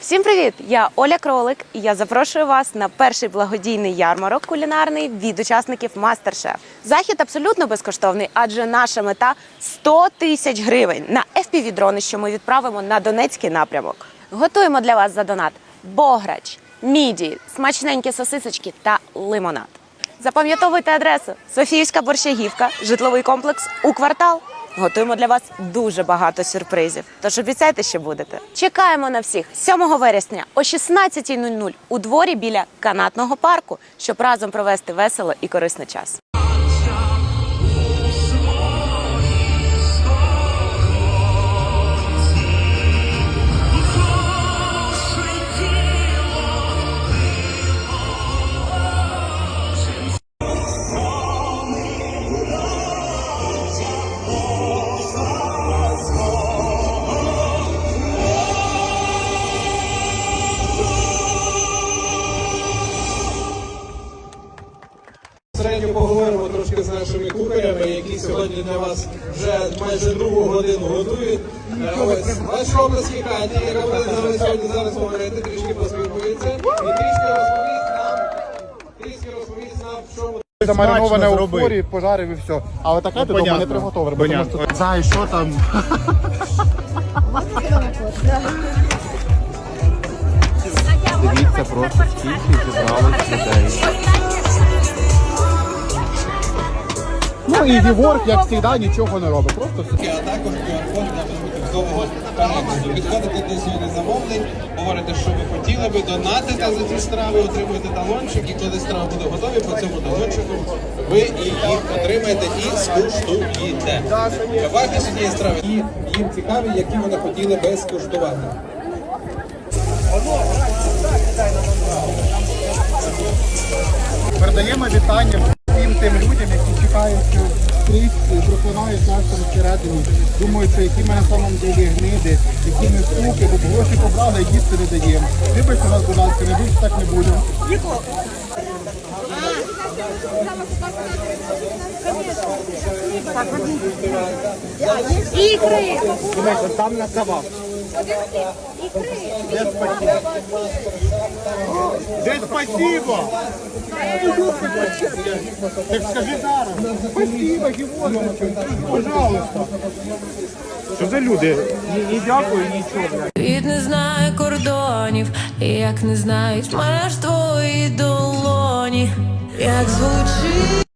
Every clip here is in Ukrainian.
Всім привіт! Я Оля Кролик, і я запрошую вас на перший благодійний ярмарок кулінарний від учасників Мастер-Шеф. Захід абсолютно безкоштовний, адже наша мета 100 тисяч гривень на FPV-дрони, що ми відправимо на Донецький напрямок. Готуємо для вас за донат бограч, міді, смачненькі сосисочки та лимонад. Запам'ятовуйте адресу Софіївська борщагівка, житловий комплекс у квартал. Готуємо для вас дуже багато сюрпризів. Тож обіцяйте, що будете. Чекаємо на всіх 7 вересня о 16.00 у дворі біля канатного парку, щоб разом провести весело і корисний час. Сьогодні для вас вже майже другу годину готують. Е, Ось ваші обласки Каті, яка буде з нами сьогодні зараз говорити, трішки поспілкується і трішки розповість нам, трішки розповість нам, в чому Замариноване у форі, пожарив і все. Але таке ти дома не тому Понятно. що Зай, що там? Дивіться просто скільки зібралось людей. Ну і Геворг, як завжди, нічого не робить. Просто а також QR-код для продуктового перегляду. Підходите до сьогодні замовлень, говорите, що ви хотіли би, донатите за ці страви, отримуєте талончик, і коли страва буде готові, по цьому талончику ви і їх отримаєте і скуштуєте. Вартість однієї страви і їм цікаві, які вони хотіли би скуштувати. передаємо вітання тим людям, які чекають скрізь, і нас там всередині. Думають, що які ми на самом деле гниди, які ми суки, бо гроші побрали, а їсти не даємо. Вибачте нас, будь ласка, ми більше так не будемо. Ікри! Там на кавах. Де спасибо? Так скажи зараз. Спасибо, Гівонович. Пожалуйста. Що за люди? Ні, ні дякую, нічого. Світ не знає кордонів, як не знають меж твої долоні, як звучить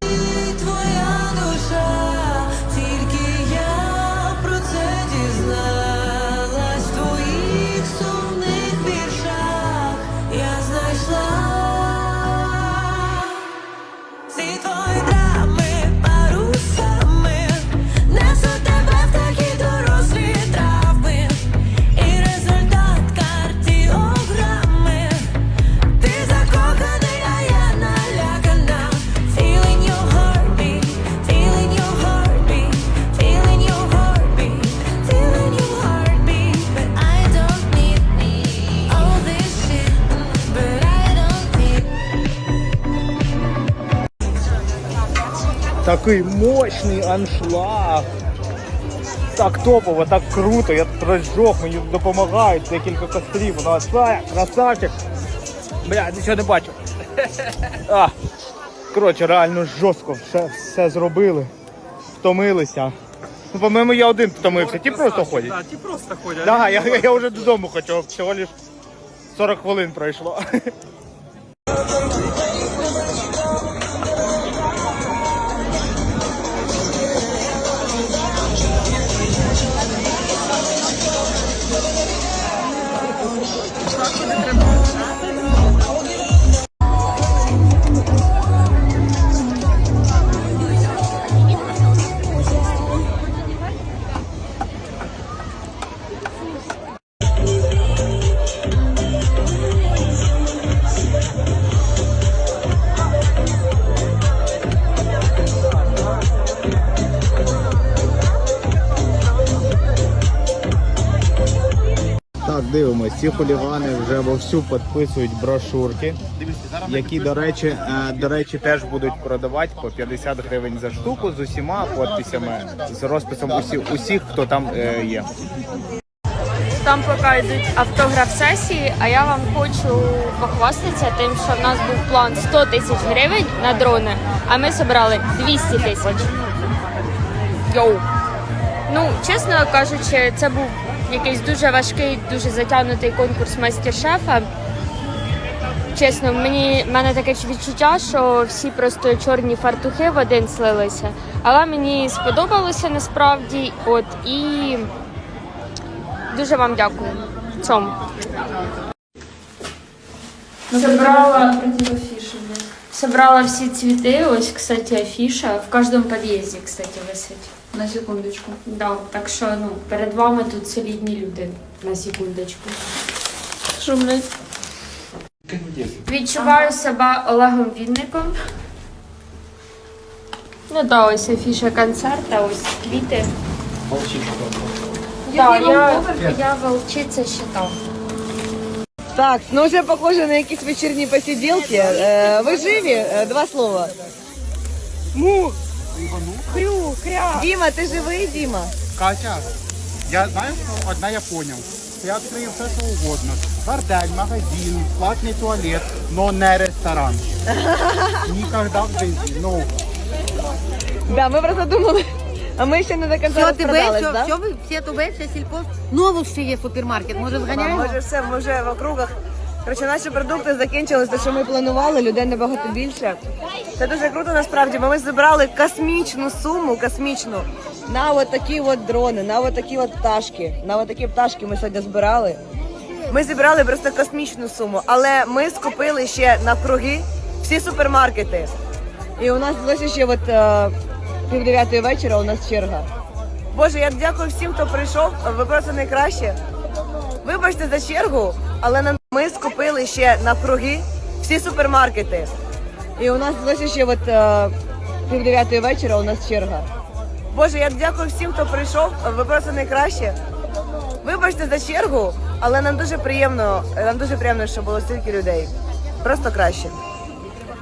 Такий мощний аншлаг. Так топово, так круто, я тут розжог, мені допомагають, декілька кострів, ну це красавчик. Бля, нічого не бачу. А, коротше, реально жорстко все, все зробили. Втомилися. Ну, по-моєму, я один втомився. Ті просто ходять. Так, ті просто ходять. Да, я, я вже додому хочу, всього лиш 40 хвилин пройшло. Ці хулігани вже вовсю підписують брошурки, які, до речі, е, до речі, теж будуть продавати по 50 гривень за штуку з усіма підписями, з розписом усі, усіх, хто там е, є. там поки йдуть автограф-сесії, а я вам хочу похвастатися тим, що в нас був план 100 тисяч гривень на дрони, а ми зібрали 200 тисяч. Йоу. Ну, чесно кажучи, це був якийсь дуже важкий, дуже затягнутий конкурс майстер-шефа. Чесно, мені в мене таке відчуття, що всі просто чорні фартухи в один слилися. Але мені сподобалося насправді. От і дуже вам дякую. Цьому. Собрала, собрала всі цвіти. Ось, кстати, афіша. В кожному під'їзді, кстати, висить. На секундочку. Да, так що ну, перед вами тут солідні люди. На секундочку. Блядь? Відчуваю себе Олегом Вінником. Ну да, ось афіша концерта, ось квіти. Да, я, я волчиця щитом. Так, ну вже похоже на якісь вечірні посиділки. Е, ви живі? Е, Два слова. Му. Хрю, хря. Діма, ти живий, Діма? Катя, я знаю, що одне я поняв. Я відкрию все, що угодно. Бордель, магазин, платний туалет, но не ресторан. Ніколи в житті. Ну, Да, ми просто думали. А ми ще не до кінця Все розпродались, все, да? все, ви- все ТБ, все сільпо. Новус ще є супермаркет. Може зганяємо? Може все, ми вже в округах. Коротше, наші продукти закінчились, те, що ми планували, людей набагато більше. Це дуже круто насправді, бо ми зібрали космічну суму, космічну, на такі от дрони, на такі от пташки. На такі пташки ми сьогодні збирали. Ми зібрали просто космічну суму, але ми скупили ще навкруги всі супермаркети. І у нас залишилося ще от е, пів дев'ятої вечора у нас черга. Боже, я дякую всім, хто прийшов. Ви просто найкраще. Вибачте за чергу, але нам ми скупили ще навкруги всі супермаркети. І у нас залишилося ще от е, пів дев'ятої вечора у нас черга. Боже, я дякую всім, хто прийшов. Ви просто найкраще. Вибачте за чергу, але нам дуже приємно, нам дуже приємно, що було стільки людей. Просто краще.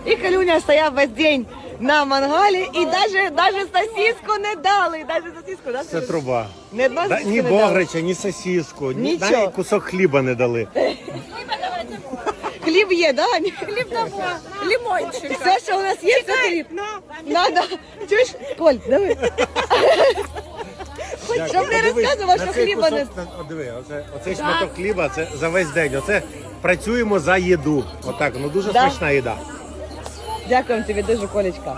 І Калюня стояв весь день на мангалі і навіть, навіть сосиску не дали. Навіть сосиску, да? Це труба. Не Да, сосиску ні не дали. ні сосиску, ні Нічого. навіть кусок хліба не дали. Хліб є, да? Хліб Лимончик. Все, що у нас є, це хліб. Надо. Чуєш? Коль, давай. Хоч щоб не Подивись, розказував, на що цей хліба не... кусок, на- о, диви, оце, оцей шматок хліба це за весь день. Оце працюємо за їду. Отак, ну дуже Да? смачна їда. Дякуємо тобі дуже, Колечка.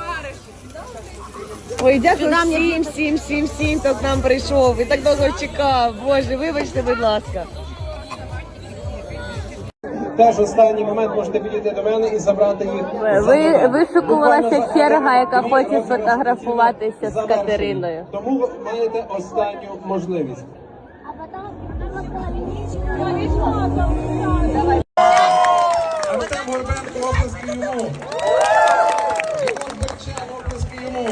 Ой, дякую всім, всім, всім, всім, хто к нам прийшов і так довго чекав. Боже, вибачте, будь ласка. Теж останній момент можете підійти до мене і забрати їх. Ви вишукувалася черга, яка хоче сфотографуватися з Катериною. Тому ви маєте останню можливість. Артем Горбенко, оплески йому. Єгор Берчан, оплески йому.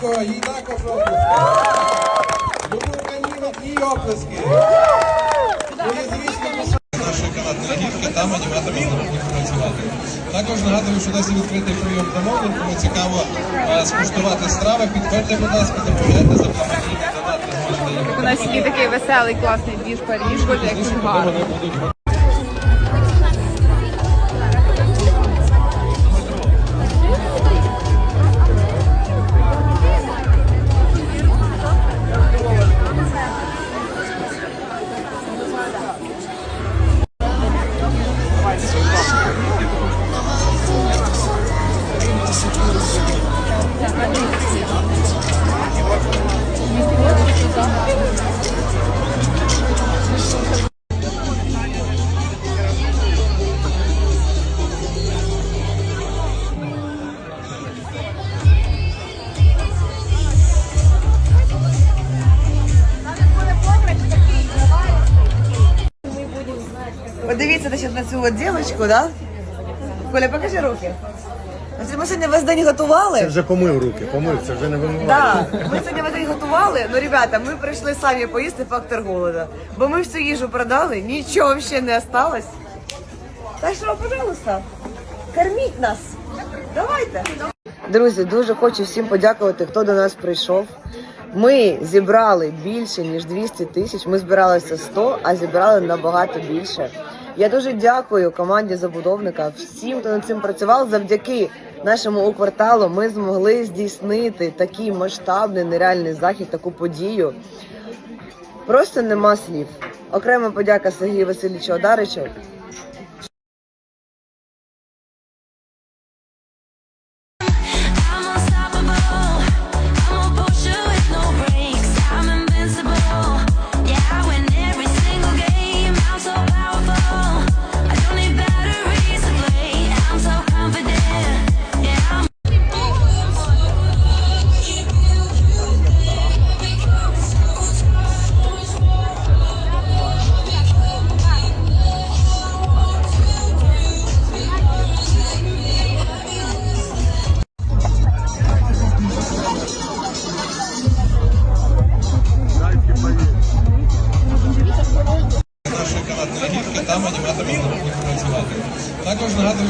Крутько, їй також оплески. Любов Каніна і оплески. І звісно, наша канадна гірка, там аніматори зможуть працювати. Також нагадую, що досі відкритий прийом замовлень, кому цікаво е, скуштувати страви, підходьте, будь ласка, замовляйте за донати. У нас є такий веселий, класний двіж Паріж, як гарно. Подивіться значить, на цю от дівчинку, да? Коля, покажи руки. Значить, Ми сьогодні весь день готували. Це вже помив руки, помив, це вже не вимиває. Да, ми сьогодні весь день готували. Ну, ребята, ми прийшли самі поїсти фактор голода. Бо ми всю їжу продали, нічого ще не осталось. Так що, пожалуйста, корміть нас. Давайте. Друзі, дуже хочу всім подякувати, хто до нас прийшов. Ми зібрали більше ніж 200 тисяч. Ми збиралися 100, а зібрали набагато більше. Я дуже дякую команді забудовника, всім, хто над цим працював. Завдяки нашому кварталу ми змогли здійснити такий масштабний нереальний захід, таку подію. Просто нема слів. Окрема подяка Сергію Васильовичу Одаричу.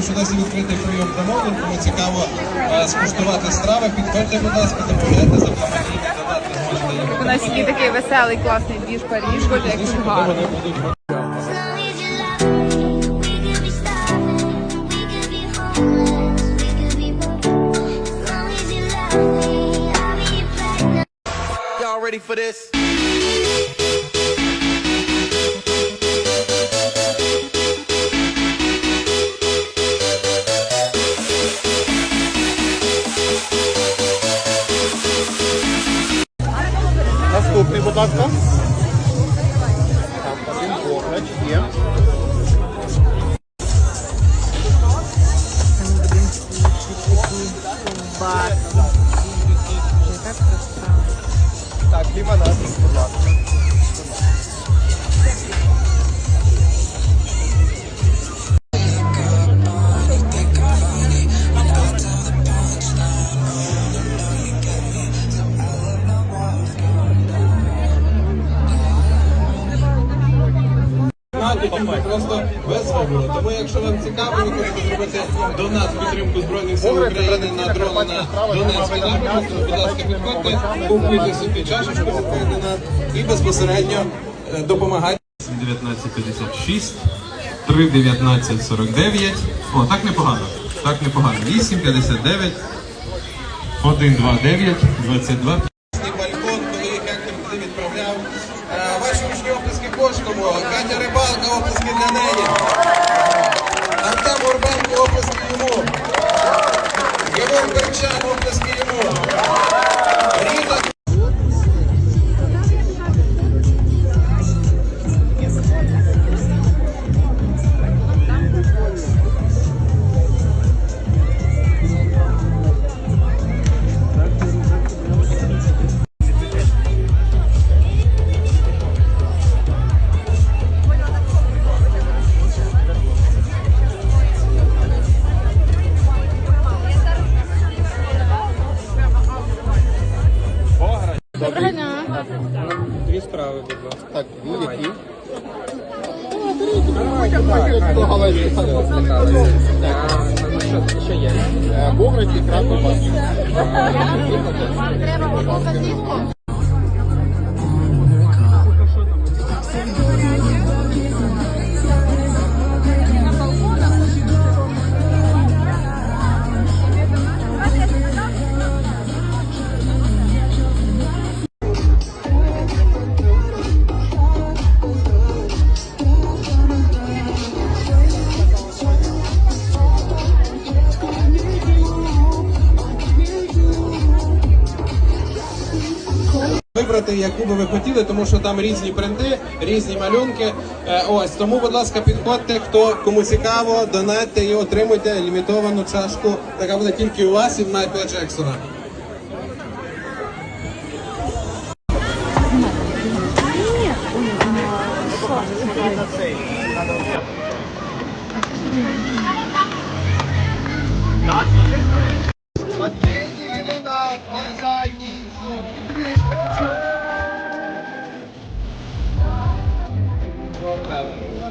Що у нас є відкритий прийом замовлень, кому цікаво е, скуштувати страви, підходьте, будь ласка, домовляйте за благодійний донат, У нас є такий веселий класний двіж Паріж, боже, як тут гарно. вони будуть Наступний, будь ласка. Так, один погляд є. Так, лімонад, будь ласка. просто без вибору. Тому якщо вам цікаво, ви хочете зробити донат в підтримку Збройних сил України на дрони на Донецький напрямок, то, будь ласка, підходьте, купуйте собі чашечку цей і безпосередньо е, допомагайте. 1956, 31949. О, так непогано. Так непогано. 859, 129, 22. Оплески йому. Євон Берчан, оплески йому. Яку би ви хотіли, тому що там різні бренди, різні малюнки. Е, Ось тому, будь ласка, підходьте, хто кому цікаво, донатьте і отримуйте лімітовану чашку. Така буде тільки у вас від Майкла Джексона.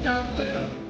嗯不